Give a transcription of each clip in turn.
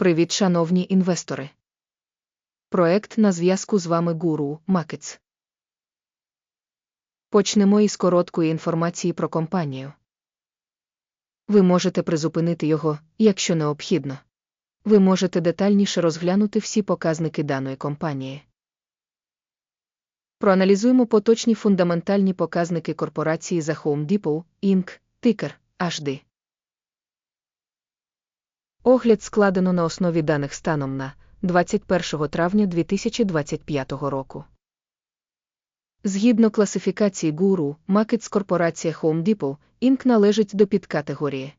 Привіт, шановні інвестори. Проект на зв'язку з вами Гуру Макетс. Почнемо із короткої інформації про компанію. Ви можете призупинити його, якщо необхідно. Ви можете детальніше розглянути всі показники даної компанії. Проаналізуємо поточні фундаментальні показники корпорації за Home Depot, Inc., тикер HD. Огляд складено на основі даних станом на 21 травня 2025 року. Згідно класифікації гуру, Макетс корпорація Home Depot, Inc. належить до підкатегорії.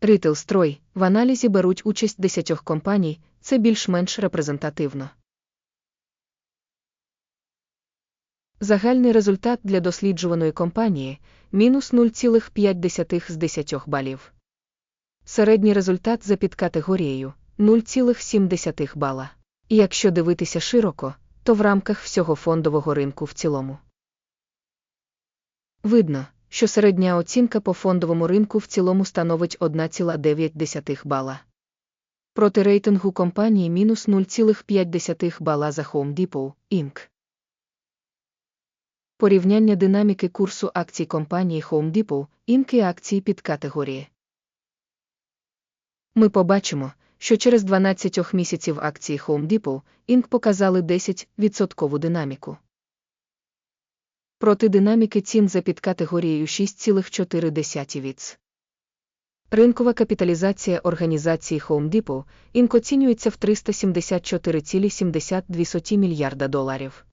Ритейл строй в аналізі беруть участь 10 компаній, це більш-менш репрезентативно. Загальний результат для досліджуваної компанії мінус 0,5 з 10 балів. Середній результат за підкатегорією 0,7 бала. І якщо дивитися широко, то в рамках всього фондового ринку в цілому. Видно, що середня оцінка по фондовому ринку в цілому становить 1,9 бала. Проти рейтингу компанії мінус 0,5 бала за Home Depot, Inc. Порівняння динаміки курсу акцій компанії Home Depot, Inc. і акції під категорії. Ми побачимо, що через 12 місяців акції Home Depot, Inc. показали 10% динаміку. Проти динаміки цін за підкатегорією 6,4 віц. Ринкова капіталізація організації Home Depot, Inc. оцінюється в 374,72 мільярда доларів.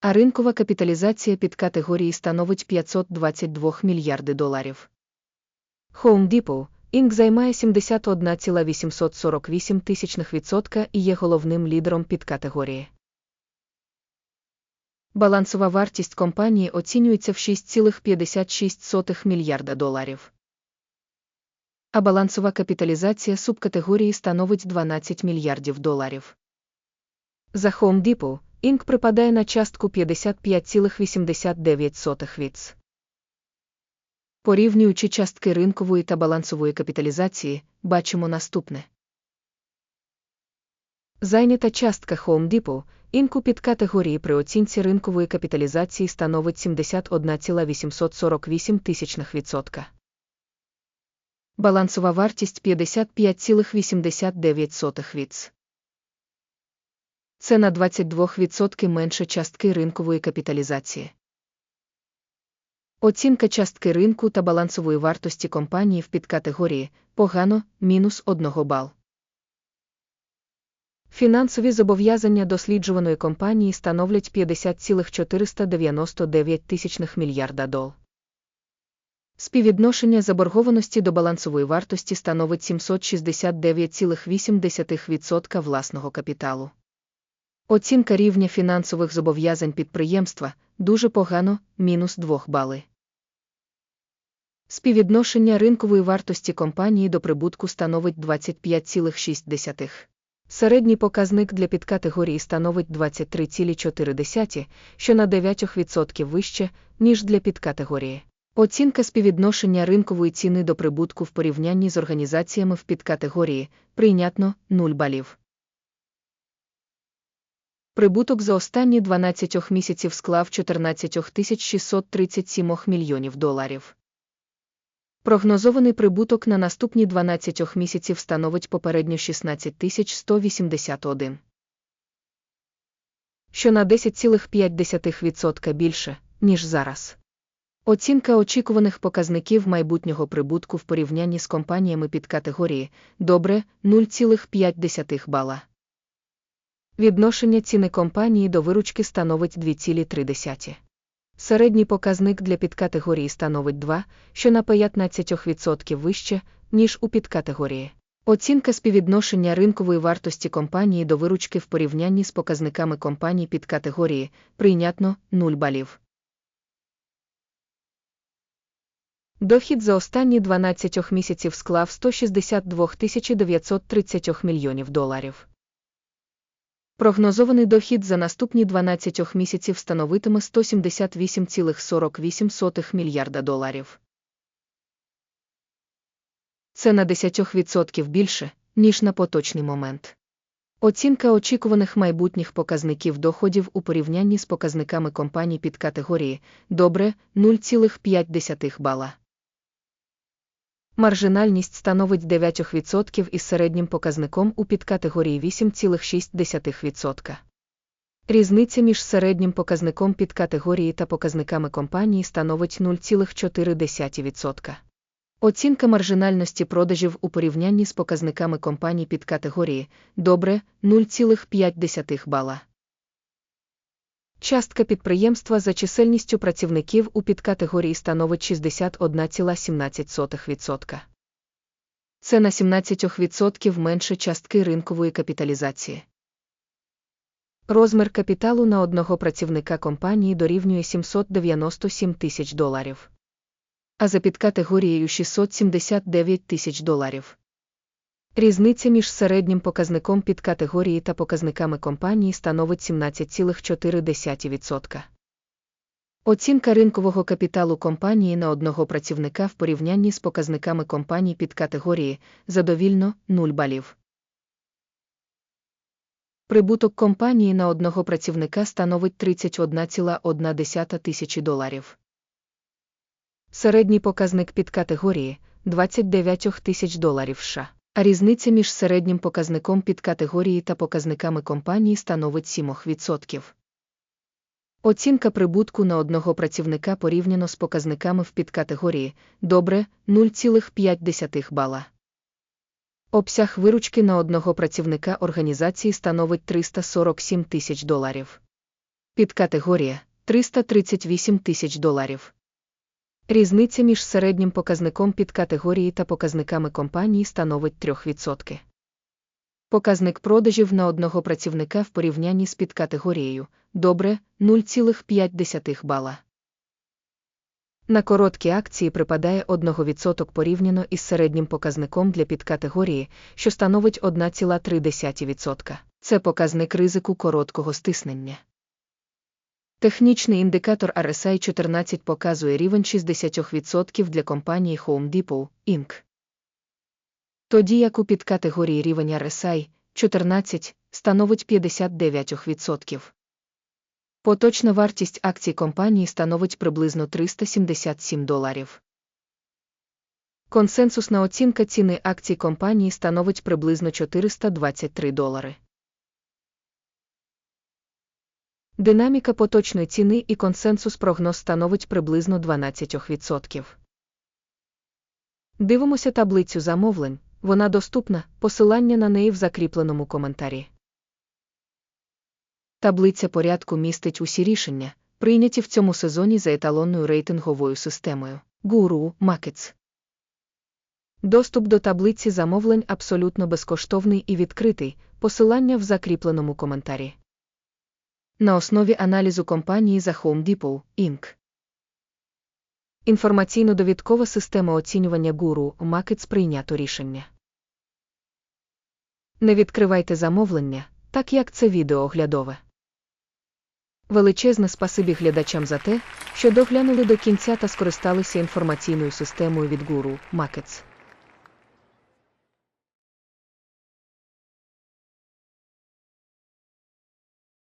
А ринкова капіталізація під категорії становить 522 мільярди доларів. Home Depot, Інк займає 71,848 тисячних і є головним лідером під категорії. Балансова вартість компанії оцінюється в 6,56 мільярда доларів. А балансова капіталізація субкатегорії становить 12 мільярдів доларів. За Home Depot, Інк припадає на частку 55,89 віц. Порівнюючи частки ринкової та балансової капіталізації, бачимо наступне. Зайнята частка Home Depot, інку під категорії при оцінці ринкової капіталізації становить 71,848 тисячних. Балансова вартість 55,89 віц. Це на 22% менше частки ринкової капіталізації. Оцінка частки ринку та балансової вартості компанії в підкатегорії погано мінус 1 бал. Фінансові зобов'язання досліджуваної компанії становлять 50,499 тисячних мільярда дол. Співвідношення заборгованості до балансової вартості становить 769,8% власного капіталу. Оцінка рівня фінансових зобов'язань підприємства дуже погано мінус 2 бали. Співвідношення ринкової вартості компанії до прибутку становить 25,6. Середній показник для підкатегорії становить 23,4, що на 9% вище, ніж для підкатегорії. Оцінка співвідношення ринкової ціни до прибутку в порівнянні з організаціями в підкатегорії прийнятно 0 балів. Прибуток за останні 12 місяців склав 14 637 мільйонів доларів. Прогнозований прибуток на наступні 12 місяців становить попередньо 16 181. Що на 10,5% більше, ніж зараз. Оцінка очікуваних показників майбутнього прибутку в порівнянні з компаніями під категорії добре 0,5 бала. Відношення ціни компанії до виручки становить 2,3. Середній показник для підкатегорії становить 2, що на 15% вище, ніж у підкатегорії. Оцінка співвідношення ринкової вартості компанії до виручки в порівнянні з показниками компаній під категорії прийнятно 0 балів. Дохід за останні 12 місяців склав 162 930 мільйонів доларів. Прогнозований дохід за наступні 12 місяців становитиме 178,48 мільярда доларів. Це на 10% більше, ніж на поточний момент. Оцінка очікуваних майбутніх показників доходів у порівнянні з показниками компаній під категорії добре 0,5 бала. Маржинальність становить 9% із середнім показником у підкатегорії 8,6%. Різниця між середнім показником підкатегорії та показниками компанії становить 0,4%. Оцінка маржинальності продажів у порівнянні з показниками компаній під категорії добре 0,5 бала. Частка підприємства за чисельністю працівників у підкатегорії становить 61,17%. Це на 17% менше частки ринкової капіталізації. Розмір капіталу на одного працівника компанії дорівнює 797 тисяч доларів. А за підкатегорією 679 тисяч доларів. Різниця між середнім показником підкатегорії та показниками компанії становить 17,4%. Оцінка ринкового капіталу компанії на одного працівника в порівнянні з показниками компаній під категорії задовільно 0 балів. Прибуток компанії на одного працівника становить 31,1 тисячі доларів. Середній показник під категорії 29 тисяч доларів США, різниця між середнім показником під категорії та показниками компанії становить 7%. Оцінка прибутку на одного працівника порівняно з показниками в підкатегорії добре 0,5 бала. Обсяг виручки на одного працівника організації становить 347 тисяч доларів. Підкатегорія 338 тисяч доларів. Різниця між середнім показником підкатегорії та показниками компанії становить 3%. Показник продажів на одного працівника в порівнянні з підкатегорією добре 0,5 бала. На короткі акції припадає 1% порівняно із середнім показником для підкатегорії, що становить 1,3%. Це показник ризику короткого стиснення. Технічний індикатор RSI 14 показує рівень 60% для компанії Home Depot, Inc. Тоді як у підкатегорії рівень RSI 14 становить 59%. Поточна вартість акцій компанії становить приблизно 377 доларів. Консенсусна оцінка ціни акцій компанії становить приблизно 423 долари. Динаміка поточної ціни і консенсус прогноз становить приблизно 12%. Дивимося таблицю замовлень, вона доступна, посилання на неї в закріпленому коментарі. Таблиця порядку містить усі рішення, прийняті в цьому сезоні за еталонною рейтинговою системою Guru Markets. Доступ до таблиці замовлень абсолютно безкоштовний і відкритий, посилання в закріпленому коментарі. На основі аналізу компанії за Home Depot, Inc. Інформаційно-довідкова система оцінювання Guru Markets прийнято рішення. Не відкривайте замовлення, так як це відео оглядове. Величезне спасибі глядачам за те, що доглянули до кінця та скористалися інформаційною системою від Guru Markets.